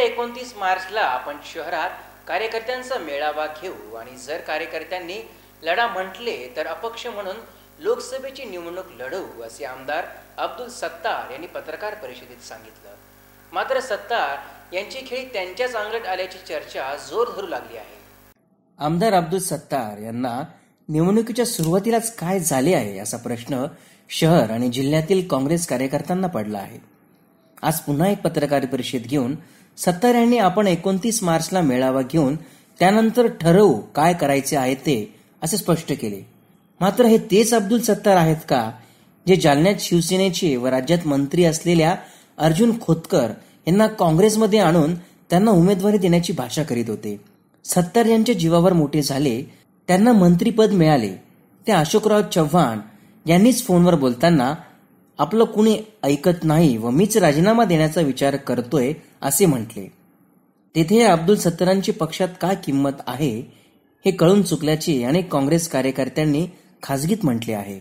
एकोणतीस मार्चला आपण शहरात कार्यकर्त्यांचा मेळावा घेऊ आणि जर कार्यकर्त्यांनी लढा म्हटले तर अपक्ष म्हणून लोकसभेची निवडणूक लढवू असे आमदार अब्दुल सत्तार यांनी पत्रकार परिषदेत सांगितलं. मात्र सत्तार यांची खेळी त्यांच्याच अंगलट आल्याची चर्चा जोर धरू लागली आहे. आमदार अब्दुल सत्तार यांना निवडणुकीच्या सुरुवातीलाच काय झाले आहे असा प्रश्न शहर आणि जिल्ह्यातील काँग्रेस कार्यकर्त्यांना पडला आहे. आज पुन्हा एक पत्रकार परिषद घेऊन सत्तार यांनी आपण एकोणतीस मार्चला मेळावा घेऊन त्यानंतर ठरवू काय करायचे आहे ते असे स्पष्ट केले. मात्र हे तेच अब्दुल सत्तार आहेत का जे जालन्यात शिवसेनेचे व राज्यात मंत्री असलेल्या अर्जुन खोतकर यांना काँग्रेसमध्ये आणून त्यांना उमेदवारी देण्याची भाषा करीत होते. सत्तार यांच्या जीवावर मोठे झाले त्यांना मंत्रीपद मिळाले. ते अशोकराव चव्हाण यांनीच फोनवर बोलताना आपलं कुणी ऐकत नाही व मीच राजीनामा देण्याचा विचार करतोय असे म्हटले. तेथे अब्दुल सत्तरांची पक्षात काय किंमत आहे हे कळून चुकल्याचे अनेक काँग्रेस कार्यकर्त्यांनी खासगीत म्हटले आहे.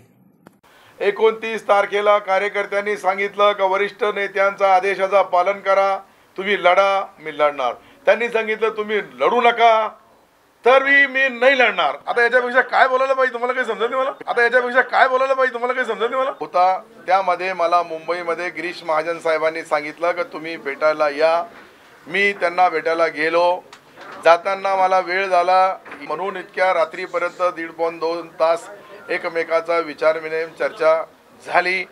एकोणतीस तारखेला कार्यकर्त्यांनी सांगितलं का वरिष्ठ नेत्यांचा आदेशाचा पालन करा तुम्ही लढा मी लढणार. त्यांनी सांगितलं तुम्ही लढू नका तर मी मी नाही लढणार. आता याच्यापेक्षा काय बोलायला पाहिजे? तुम्हाला काही समजत नाही मला? आता याच्यापेक्षा काय बोलायला पाहिजे? तुम्हाला काही समजत नाही मला होता. त्यामध्ये मला मुंबईमध्ये गिरीश महाजन साहेबांनी सांगितलं का तुम्ही भेटायला या. मी त्यांना भेटायला गेलो. जाताना मला वेळ झाला. म्हणून इतक्या रात्रीपर्यंत दीड पाऊन दोन तास एकमेकाचा विचारविनिमय चर्चा झाली.